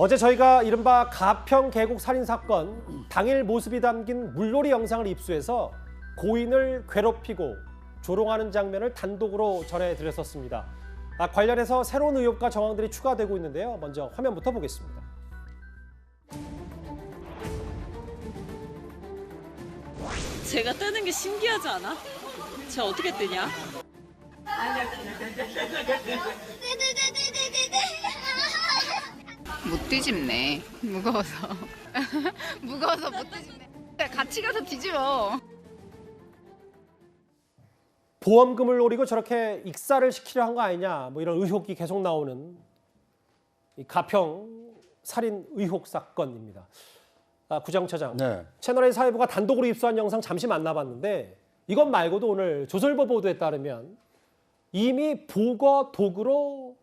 어제 저희가 이른바 가평 계곡 살인 사건 당일 모습이 담긴 물놀이 영상을 입수해서 고인을 괴롭히고 조롱하는 장면을 단독으로 전해드렸었습니다. 아, 관련해서 새로운 의혹과 정황들이 추가되고 있는데요. 먼저 화면부터 보겠습니다. 제가 뜨는 게 신기하지 않아? 쟤 어떻게 뜨냐? 못 뒤집네. 무거워서. 무거워서 못 뒤집네. 같이 가서 뒤집어. 보험금을 노리고 저렇게 익사를 시키려 한 거 아니냐 뭐 이런 의혹이 계속 나오는 이 가평 살인 의혹 사건입니다. 아, 구정처장 네. 채널A 사회부가 단독으로 입수한 영상 잠시 만나봤는데 이것 말고도 오늘 조선일보 보도에 따르면 이미 보거 도구로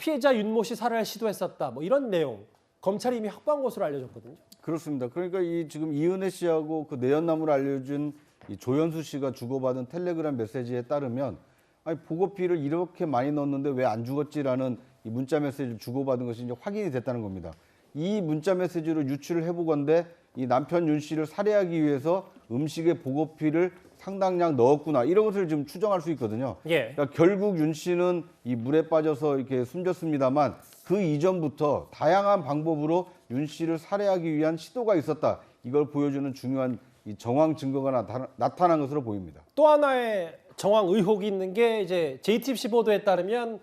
피해자 윤모 씨 살해를 시도했었다 뭐 이런 내용 검찰이 이미 확보한 것으로 알려졌거든요. 그렇습니다. 그러니까 이 지금 이은혜 씨하고 그 내연남을 알려준 이 조현수 씨가 주고받은 텔레그램 메시지에 따르면 아니 보고피를 이렇게 많이 넣었는데 왜 안 죽었지라는 이 문자 메시지를 주고받은 것이 이제 확인이 됐다는 겁니다. 이 문자 메시지로 유출을 해보건데 이 남편 윤 씨를 살해하기 위해서 음식에 보고피를 상당량 넣었구나 이런 것을 지금 추정할 수 있거든요. 예. 그러니까 결국 윤 씨는 이 물에 빠져서 이렇게 숨졌습니다만 그 이전부터 다양한 방법으로 윤 씨를 살해하기 위한 시도가 있었다. 이걸 보여주는 중요한 이 정황 증거가 나타나, 나타난 것으로 보입니다. 또 하나의 정황 의혹이 있는 게 이제 JTBC 보도에 따르면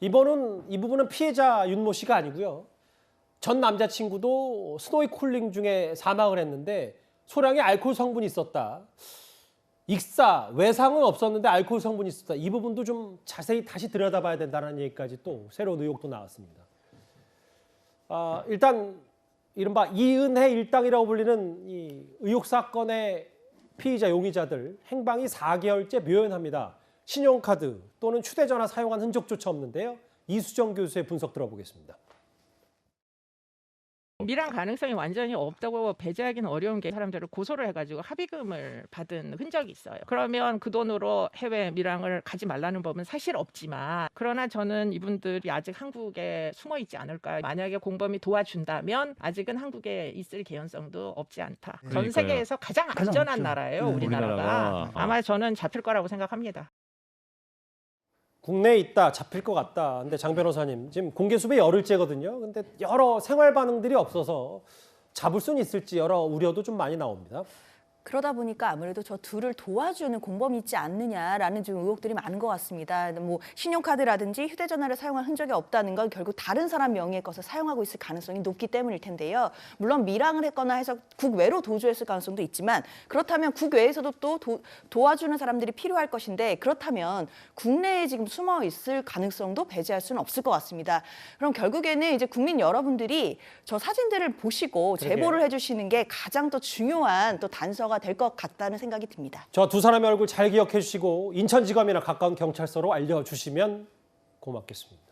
이번은 이 부분은 피해자 윤모 씨가 아니고요. 전 남자친구도 스노이 쿨링 중에 사망을 했는데 소량의 알코올 성분이 있었다. 익사 외상은 없었는데 알코올 성분이 있었다. 이 부분도 좀 자세히 다시 들여다봐야 된다는 얘기까지 또 새로운 의혹도 나왔습니다. 아, 일단 이른바 이은혜 일당이라고 불리는 이 의혹 사건의 피의자 용의자들 행방이 4개월째 묘연합니다. 신용카드 또는 휴대전화 사용한 흔적조차 없는데요. 이수정 교수의 분석 들어보겠습니다. 밀항 가능성이 완전히 없다고 배제하기는 어려운 게 사람들을 고소를 해가지고 합의금을 받은 흔적이 있어요. 그러면 그 돈으로 해외 밀항을 가지 말라는 법은 사실 없지만 그러나 저는 이분들이 아직 한국에 숨어 있지 않을까. 만약에 공범이 도와준다면 아직은 한국에 있을 개연성도 없지 않다. 전 그러니까요. 세계에서 가장 안전한 나라예요, 네. 우리나라가. 우리나라가. 아마 저는 잡힐 거라고 생각합니다. 국내에 있다 잡힐 것 같다. 근데 장 변호사님 지금 공개 수배 열흘째거든요. 근데 여러 생활 반응들이 없어서 잡을 수는 있을지 여러 우려도 좀 많이 나옵니다. 그러다 보니까 아무래도 저 둘을 도와주는 공범이 있지 않느냐라는 좀 의혹들이 많은 것 같습니다. 뭐 신용카드라든지 휴대전화를 사용한 흔적이 없다는 건 결국 다른 사람 명의의 것을 사용하고 있을 가능성이 높기 때문일 텐데요. 물론 밀항을 했거나 해서 국외로 도주했을 가능성도 있지만 그렇다면 국외에서도 또 도, 도와주는 사람들이 필요할 것인데 그렇다면 국내에 지금 숨어 있을 가능성도 배제할 수는 없을 것 같습니다. 그럼 결국에는 이제 국민 여러분들이 저 사진들을 보시고. 제보를 해주시는 게 가장 또 중요한 또 단서가 될 것 같다는 생각이 듭니다. 저 두 사람의 얼굴 잘 기억해 주시고 인천지검이나 가까운 경찰서로 알려주시면 고맙겠습니다.